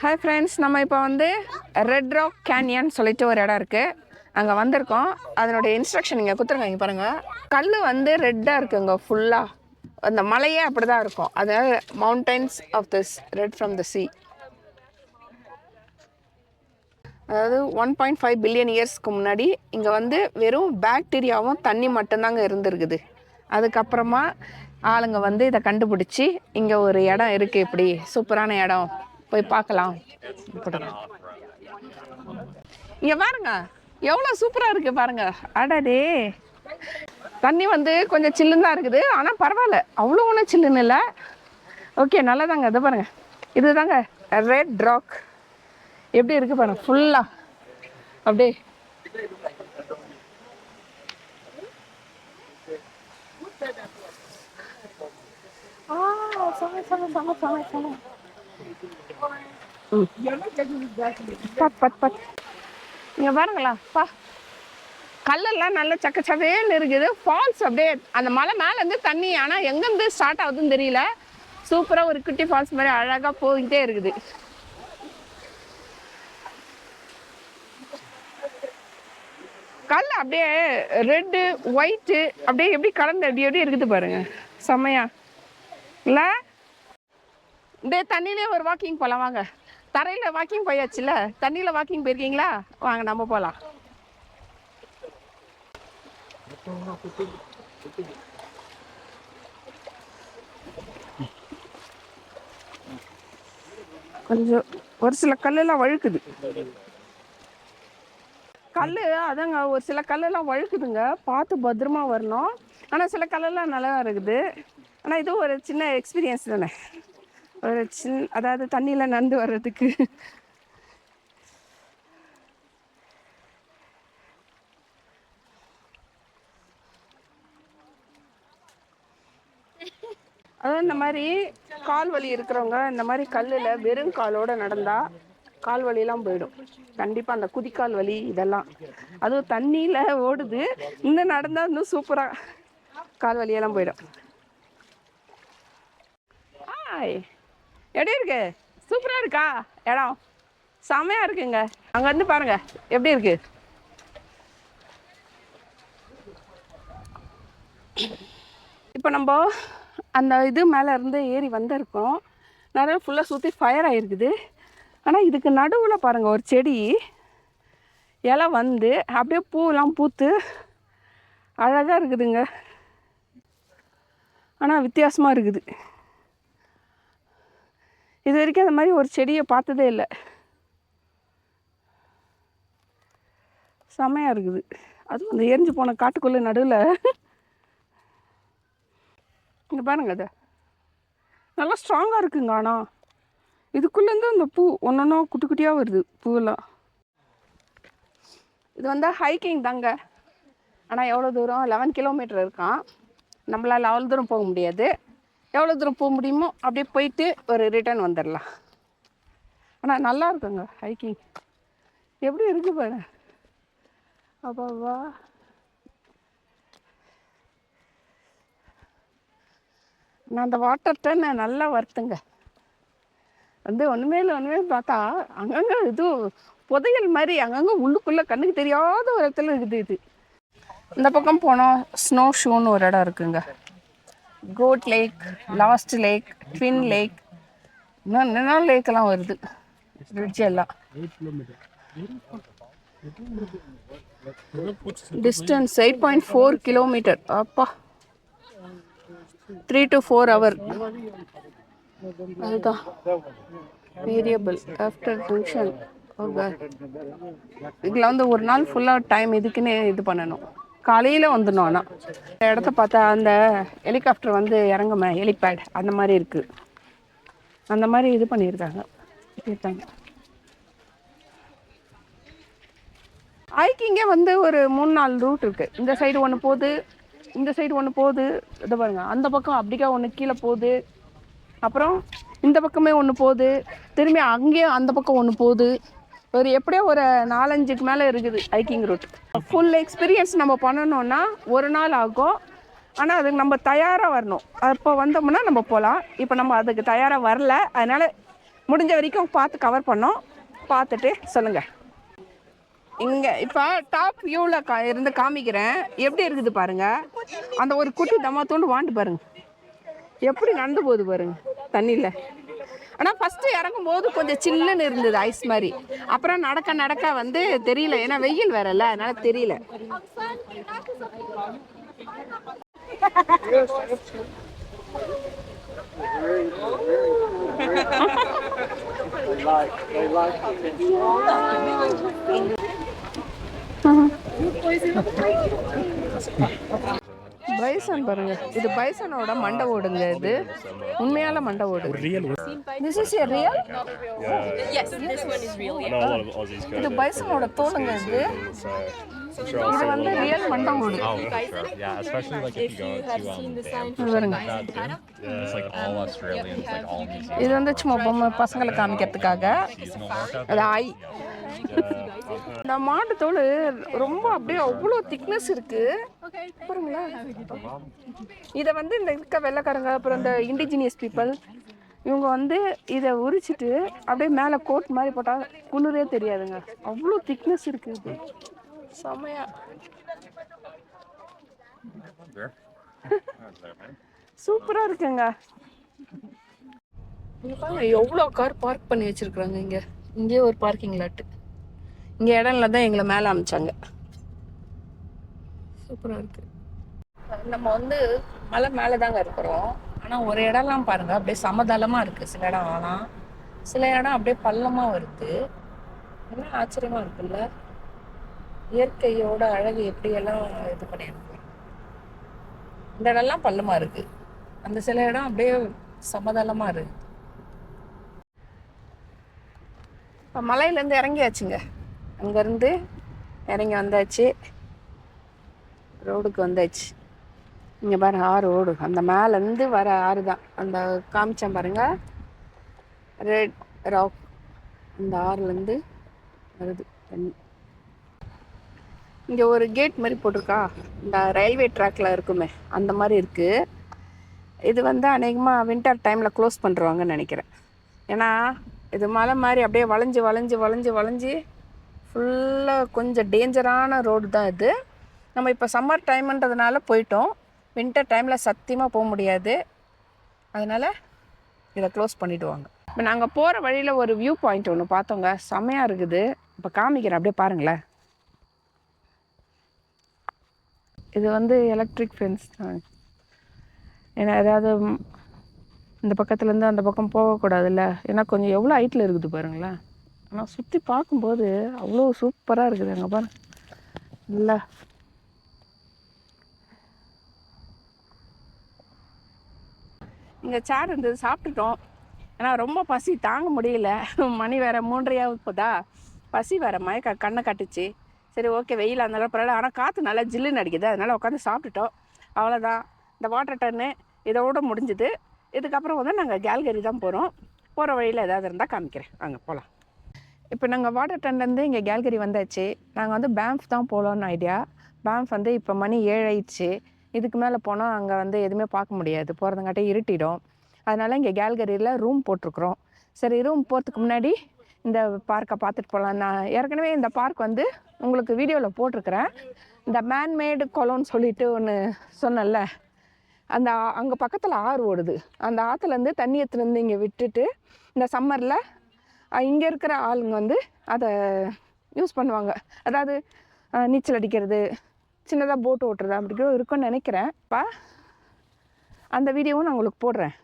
Hi friends நம்ம இப்போ வந்து ரெட் ராக் கேனியன் சொல்லிட்டு ஒரு இடம் இருக்குது அங்கே வந்திருக்கோம். அதனுடைய இன்ஸ்ட்ரக்ஷன் இங்கே கொடுத்துருக்காங்க இங்கே பாருங்கள் கல் வந்து ரெட்டாக இருக்குங்க ஃபுல்லாக அந்த மலையே அப்படி தான் இருக்கும் அதாவது mountains of this red from the C அதாவது ஒன் பாயிண்ட் ஃபைவ் பில்லியன் இயர்ஸ்க்கு முன்னாடி இங்கே வந்து வெறும் பாக்டீரியாவும் தண்ணி மட்டும்தாங்க இருந்திருக்குது. அதுக்கப்புறமா ஆளுங்க வந்து இதை கண்டுபிடிச்சி இங்கே ஒரு இடம் இருக்குது இப்படி. சூப்பரான இடம். போய் பார்க்கலாம். இங்கே பாருங்க. எவ்வளோ சூப்பராக இருக்குது பாருங்க. அடடே. தண்ணி வந்து கொஞ்சம் சில்லுன்னு தான் இருக்குது. ஆனால் பரவாயில்ல. அவ்வளோ ஒன்றும் சில்லுன்னு இல்லை. ஓகே நல்லதாங்க. இது பாருங்க. இதுதாங்க. ரெட் ராக் எப்படி இருக்கு பாருங்க. ஃபுல்லா அப்படியே. ஆ, சமை சமை சமை சமை சமை. ம். பத், பாருங்களா பா. கல்லெல்லாம் நல்ல சக்கச்சவேன்னு இருக்குது. ஃபால்ஸ் அப்படியே அந்த மலை மேலேருந்து தண்ணி ஆனால் எங்கேருந்து ஸ்டார்ட் ஆகுதுன்னு தெரியல. சூப்பராக ஒரு குட்டி ஃபால்ஸ் மாதிரி அழகாக போயிட்டே இருக்குது. கல் அப்படியே ரெட்டு ஒயிட்டு அப்படியே எப்படி கலந்து அப்படி எப்படி இருக்குது பாருங்க. செம்மையா. இல்லை? இந்த தண்ணியிலே ஒரு வாக்கிங் போகலாம் வாங்க. தரையில் வாக்கிங் போயாச்சுல தண்ணியில் வாக்கிங் போயிருக்கீங்களா? வாங்க நம்ம போகலாம் கொஞ்சம் ஒரு சில கல்லெல்லாம் வழுக்குது. கல் அதாங்க ஒரு சில கல்லெல்லாம் வழுக்குதுங்க. பார்த்து பத்திரமா வரணும். ஆனால் சில கல்லெல்லாம் நல்லா இருக்குது. ஆனால் இது ஒரு சின்ன எக்ஸ்பீரியன்ஸ் தானே. ஒரு சின் அதாவது தண்ணியில் நடந்து வர்றதுக்கு. அதாவது இந்த மாதிரி கால் வலி இருக்கிறவங்க இந்த மாதிரி கல்லில் வெறும் காலோட நடந்தால் கால் வலியெல்லாம் போயிடும். கண்டிப்பாக அந்த குதிக்கால் வலி இதெல்லாம். அதுவும் தண்ணியில் ஓடுது. இன்னும் நடந்தால் இன்னும் சூப்பராக கால் வலியெல்லாம் போயிடும். ஹாய் எப்படி இருக்கு? சூப்பராக இருக்கா? இடம். செமையாக இருக்குங்க. அங்கேருந்து பாருங்க. எப்படி இருக்கு? இப்போ நம்ம அந்த இது மேலே இருந்து ஏறி வந்திருக்கோம். நிறைய ஃபுல்லாக சுற்றி ஃபயர் ஆகிருக்குது ஆனால் இதுக்கு நடுவில் பாருங்கள் ஒரு செடி இலை வந்து அப்படியே பூவெல்லாம் பூத்து அழகாக இருக்குதுங்க. ஆனால் வித்தியாசமாக இருக்குது. இது வரைக்கும் அந்த மாதிரி ஒரு செடியை பார்த்ததே இல்லை. செமையாக இருக்குது. அதுவும் அந்த எரிஞ்சு போன காட்டுக்குள்ளே நடுவில். இங்கே பாருங்க அதை நல்லா ஸ்ட்ராங்காக இருக்குங்க ஆனால் இதுக்குள்ளேருந்து அந்த பூ ஒன்று குட்டி குட்டியாக வருது பூவெல்லாம். இது வந்து ஹைக்கிங் தாங்க. ஆனால் எவ்வளோ தூரம்? லெவன் கிலோமீட்டர் இருக்கான். நம்மளால் அவ்வளோ தூரம் போக முடியாது. எவ்வளோ தூரம் போக முடியுமோ அப்படியே போயிட்டு ஒரு ரிட்டர்ன் வந்துடலாம் ஆனால் நல்லா இருக்குங்க ஹைக்கிங் எப்படி இருக்கு பாரு. அப்பாவா நான் அந்த வாட்டர் டேன் நல்லா வருத்துங்க. வந்து ஒன்றுமே இல்லை ஒன்றுமே பார்த்தா அங்கங்கே இது புதையல் மாதிரி அங்கங்கே உள்ளுக்குள்ளே கண்ணுக்கு தெரியாத ஒரு இடத்துல இருக்குது இது. இந்த பக்கம் போனோம் ஸ்னோ ஷூன்னு ஒரு இடம் இருக்குங்க. Goat lake lost lake twin lake இன்னும் என்னென்ன லேக்கெல்லாம் வருது. ரிட்ஜ் எல்லாம். Distance eight point four kilometre அப்பா. த்ரீ டு ஃபோர் ஹவர் அதுதான். வேரியபிள் ஆஃப்டர் டியூஷன் இதில் வந்து ஒரு நாள் ஃபுல்லாக டைம் இதுக்குன்னு இது பண்ணணும். காலையில் வந்துடணும் ஆனால் இந்த இடத்த பார்த்தா அந்த ஹெலிகாப்டர் வந்து இறங்குமே ஹெலிபேட் அந்த மாதிரி இருக்குது அந்த மாதிரி இது பண்ணியிருக்காங்க. இருக்காங்க ஹைக்கிங்கே வந்து ஒரு மூணு நாலு ரூட் இருக்குது இந்த சைடு ஒன்று போகுது இந்த சைடு ஒன்று போகுது. இதை பாருங்க. அந்த பக்கம் அப்படிக்கா ஒன்று கீழே போகுது. அப்புறம் இந்த பக்கமே ஒன்று போகுது. திரும்பி அங்கேயும் அந்த பக்கம் ஒன்று போகுது. ஒரு எப்படியோ ஒரு நாலஞ்சுக்கு மேலே இருக்குது ஹைக்கிங் ரூட் ஃபுல் எக்ஸ்பீரியன்ஸ் நம்ம பண்ணணும்னா ஒரு நாள் ஆகும். ஆனால் அதுக்கு நம்ம தயாராக வரணும். அப்போ வந்தோம்னா நம்ம போகலாம் இப்போ நம்ம அதுக்கு தயாராக வரல. அதனால் முடிஞ்ச வரைக்கும் பார்த்து கவர் பண்ணோம். பார்த்துட்டு சொல்லுங்கள் இங்கே இப்போ டாப் வியூவில் கா இருந்து காமிக்கிறேன். எப்படி இருக்குது பாருங்கள் அந்த ஒரு குட்டி தம்மா தூண்டு வாண்டு பாருங்கள் எப்படி நடந்து போகுது பாருங்க. தண்ணியில் ஆனால் ஃபஸ்ட்டு இறங்கும் போது கொஞ்சம் சில்லுன்னு இருந்தது ஐஸ் மாதிரி. அப்புறம் நடக்க நடக்க வந்து தெரியல. ஏன்னா வெயில் வேறல்ல அதனால தெரியல. பைசன் பாருங்க இது பைசனோட மண்டை ஓடுங்க இது உண்மையால மண்டை ஓடு this is real Yes, this one is real. I know a lot of Aussies go இது there. பைசனோட தோலுங்க இது இது வந்து ரியல் மண்டை ஓடு Oh, for sure. Yeah, especially like if If you you go have to seen um, the sign Banff for or something பாருங்க. like that too. It's like all Australians, like all New Zealand. இது வந்து சும்மா பொம்மை பசங்களை காமிக்கிறதுக்காக seasonal workout. அது ஐ இந்த மாட்டு தோல் ரொம்ப அப்படியே அவ்வளோ திக்னஸ் இருக்கு. பாருங்களா இதை வந்து இந்த இருக்க வெள்ளைக்காரங்க அப்புறம் இந்த இண்டிஜினியஸ் பீப்புள் இவங்க வந்து இதை உரிச்சிட்டு அப்படியே மேலே கோட் மாதிரி போட்டால் குளிரே தெரியாதுங்க. அவ்வளோ திக்னஸ் இருக்கு இது. செமையா சூப்பராக இருக்குங்க. எவ்வளோ கார் பார்க் பண்ணி வச்சிருக்கிறாங்க இங்க. இங்கேயே ஒரு பார்க்கிங் லாட்டு இங்க இடம்ல தான் எங்களை மேலே அமிச்சாங்க. சூப்பரா இருக்கு. நம்ம வந்து மலை மேலே தாங்க இருக்கிறோம். ஆனா ஒரு இடம்லாம் பாருங்க அப்படியே சமதளமா இருக்கு. சில இடம் ஆனா சில இடம் அப்படியே பள்ளமா வருது. என்ன ஆச்சரியமா இருக்குல்ல? இயற்கையோட அழகு எப்படியெல்லாம் இது பண்ணிருக்கு இந்த இடம்லாம் பள்ளமா இருக்கு. அந்த சில இடம் அப்படியே சமதளமா இருக்கு. இப்போ மலையிலேருந்து இறங்கியாச்சுங்க. அங்கேருந்து இறங்கி வந்தாச்சு. ரோடுக்கு வந்தாச்சு. இங்கே பாருங்க ஆறு ஓடு. அந்த மேலேருந்து வர ஆறு தான். அந்த காமிச்சேன் பாருங்க. ரெட் ராக் அந்த ஆறுலேருந்து வருது. தண்ணி இங்கே ஒரு கேட் மாதிரி போட்டிருக்கா. இந்த ரயில்வே ட்ராக்ல இருக்குமே. அந்த மாதிரி இருக்குது இது வந்து அநேகமாக வின்டர் டைமில் க்ளோஸ் பண்ணுறாங்கன்னு நினைக்கிறேன். ஏன்னா இது மலை மாதிரி அப்படியே வளைஞ்சு வளைஞ்சு வளைஞ்சு வளைஞ்சு ஃபுல்லாக கொஞ்சம் டேஞ்சரான ரோடு தான் இது. நம்ம இப்போ சம்மர் டைம்ன்றதுனால போயிட்டோம். வின்டர் டைமில் சத்தியமாக போக முடியாது. அதனால் இதை க்ளோஸ் பண்ணிவிடுவாங்க இப்போ நாங்கள் போகிற வழியில் ஒரு வியூ பாயிண்ட் ஒன்று பார்த்தோங்க. செமையாக இருக்குது. இப்போ காமிக்கிறேன். அப்படியே பாருங்களேன். இது வந்து எலக்ட்ரிக் ஃபென்ஸ் தான். ஏன்னா ஏதாவது இந்த பக்கத்துலேருந்து அந்த பக்கம் போகக்கூடாதுல்ல? ஏன்னா கொஞ்சம் எவ்வளோ ஹைட்டில் இருக்குது பாருங்களேன். ஆனால் சுற்றி பார்க்கும்போது அவ்வளோ சூப்பராக இருக்குது அங்கே பாருங்க. நல்லா இங்கே சேர் இருந்தது சாப்பிட்டுட்டோம். ஏன்னா ரொம்ப பசி தாங்க முடியல. மணி வேறு மூன்றையாக இப்போதா பசி வேறு மயக்க கண்ணை கட்டுச்சு. சரி ஓகே வெயில் அந்த பரவாயில்ல. ஆனால் காற்று நல்லா ஜில்லுன்னு அடிக்குது. அதனால் உட்காந்து சாப்பிட்டுட்டோம். அவ்வளோதான் இந்த வாட்டர் டன்னு இதோட முடிஞ்சுது. இதுக்கப்புறம் வந்து நாங்கள் கேல்கரி தான் போகிறோம் போகிற வழியில் ஏதாவது இருந்தால் காமிக்கிறேன். அங்கே போகலாம் இப்போ நாங்கள் வாட்டர் டன்லேருந்து இங்கே கேல்கரி வந்தாச்சு. நாங்கள் வந்து பேம்ப் தான் போகலான்னு ஐடியா பேம்ஃப் வந்து இப்போ மணி ஏழாயிடுச்சு இதுக்கு மேலே போனால் அங்கே வந்து எதுவுமே பார்க்க முடியாது. போகிறதுங்காட்டி இருட்டிடும். அதனால் இங்கே கேல்கரியில் ரூம் போட்டிருக்குறோம். சரி ரூம் போகிறதுக்கு முன்னாடி இந்த பார்க்கை பார்த்துட்டு போகலாம் நான் ஏற்கனவே இந்த பார்க் வந்து உங்களுக்கு வீடியோவில் போட்டிருக்கிறேன். இந்த மேன்மேடு குளம்னு சொல்லிட்டு ஒன்று சொன்னேன்ல. அந்த அங்கே பக்கத்தில் ஆறு ஓடுது. அந்த ஆற்றுலேருந்து தண்ணி எடுத்துட்டு இங்கே விட்டுட்டு இந்த சம்மரில் இங்கே இருக்கிற ஆளுங்க வந்து அதை யூஸ் பண்ணுவாங்க. அதாவது நீச்சல் அடிக்கிறது சின்னதாக போட் ஓட்டுறது அப்படி இருக்குன்னு இருக்கும்னு நினைக்கிறேன். அந்த வீடியோவும் நான் உங்களுக்கு போடுறேன்.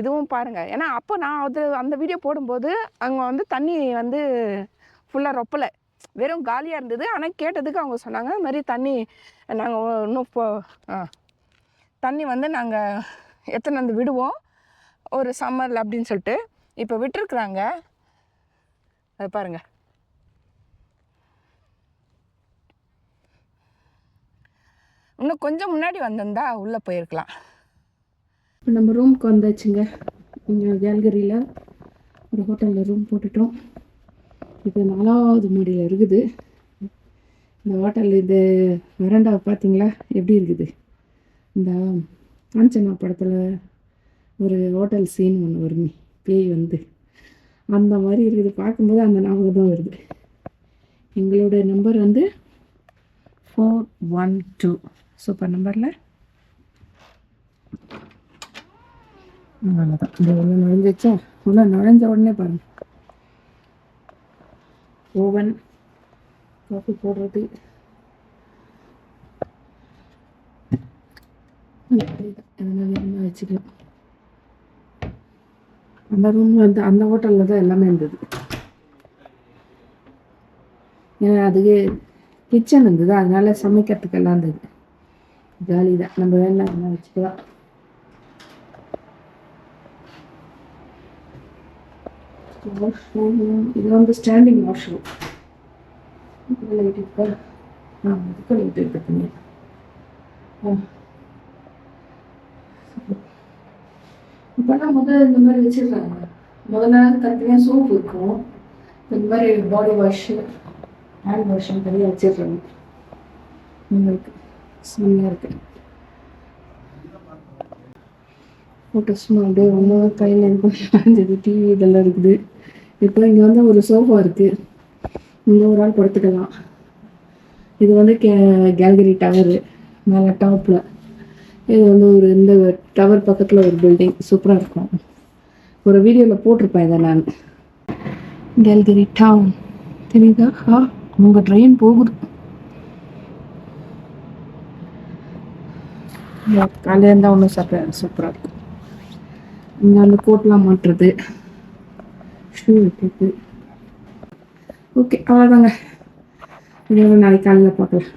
இதுவும் பாருங்கள் ஏன்னா அப்போ நான் அது அந்த வீடியோ போடும்போது அங்கே வந்து தண்ணி வந்து ஃபுல்லாக ரொப்பலை. வெறும் காலியாக இருந்தது. ஆனால் கேட்டதுக்கு அவங்க சொன்னாங்க இது மாதிரி தண்ணி நாங்கள் இன்னும் போ தண்ணி வந்து நாங்கள் எத்தனை வந்து விடுவோம். ஒரு சம்மரில் அப்படின்னு சொல்லிட்டு. இப்போ விட்டுருக்குறாங்க. அது பாருங்க. இன்னும் கொஞ்சம் முன்னாடி வந்திருந்தா உள்ளே போயிருக்கலாம். இப்போ நம்ம ரூமுக்கு வந்தாச்சுங்க. இங்கே கேல்கரியில் ஒரு ஹோட்டலில் ரூம் போட்டுட்டோம். இது நாலாவது மாடியில் இருக்குது. இந்த ஹோட்டல் இது வரண்டா பார்த்தீங்களா எப்படி இருக்குது? இந்த காஞ்சனா படத்தில் ஒரு ஹோட்டல் சீன் ஒன்று வருமே. பேய் வந்து. அந்த மாதிரி இருக்குது. பார்க்கும்போது அந்த ஞாபகம் தான் வருது. எங்களோட நம்பர் வந்து ஃபோர் ஒன் டூ சூப்பர் நம்பரில் அவ்வளோதான் இந்த உள்ள நுழைஞ்சிச்சா உள்ள நுழைஞ்ச உடனே பாருங்கள் ஓவன் காஃபி போடுறது. எதனா என்ன வச்சுக்கலாம்? அந்த ரூம் வந்து அந்த ஹோட்டலில் தான் எல்லாமே இருந்தது. ஏன்னா அதுக்கு கிச்சன் இருந்தது அதனால சமைக்கிறதுக்கு எல்லாம் இருந்தது. ஜாலி தான் நம்ம வேணா என்ன வச்சுக்கலாம். வாஷ்ரூம் இது வந்து ஸ்டாண்டிங் வாஷ்ரூம் லைட் இருக்கா? ஆ இதுக்கு லைட் இருக்கு தண்ணி? இப்போல்லாம் முதல்ல இந்த மாதிரி வச்சிடுறாங்க. முதல்ல தனித்தனியாக சோப் இருக்கும். இந்த மாதிரி பாடி வாஷ் ஹேண்ட் வாஷ் தனியாக வச்சிடுறாங்க. நல்லா இருக்கு. செம்மையாக இருக்கு ஃபோட்டோஸ்மா அப்படியே ஒன்று கையில் இது டிவி இதெல்லாம் இருக்குது. இப்போ இங்கே வந்து ஒரு சோஃபா இருக்குது இங்கே ஒரு ஆள் படுத்துக்கலாம். இது வந்து கே கேல்கரி டவரு மேலே டாப்பில் இது வந்து ஒரு இந்த டவர் பக்கத்தில் ஒரு பில்டிங் சூப்பராக இருக்கும். ஒரு வீடியோவில் போட்டிருப்பேன் இதை நான். கேல்கரி டவுன் தெரியுதா? ஆ உங்கள் ட்ரெயின் போகுது. காலையில் இருந்தால் ஒன்றும் சாப்பிட சூப்பராக இருக்கும். இங்கே வந்து கோட்லாம் மாட்டுறது. ஷூ வைக்கிறது. ஓகே அவ்வளோதாங்க இதோட நாளைக்கு காலையில் பார்க்கலாம்.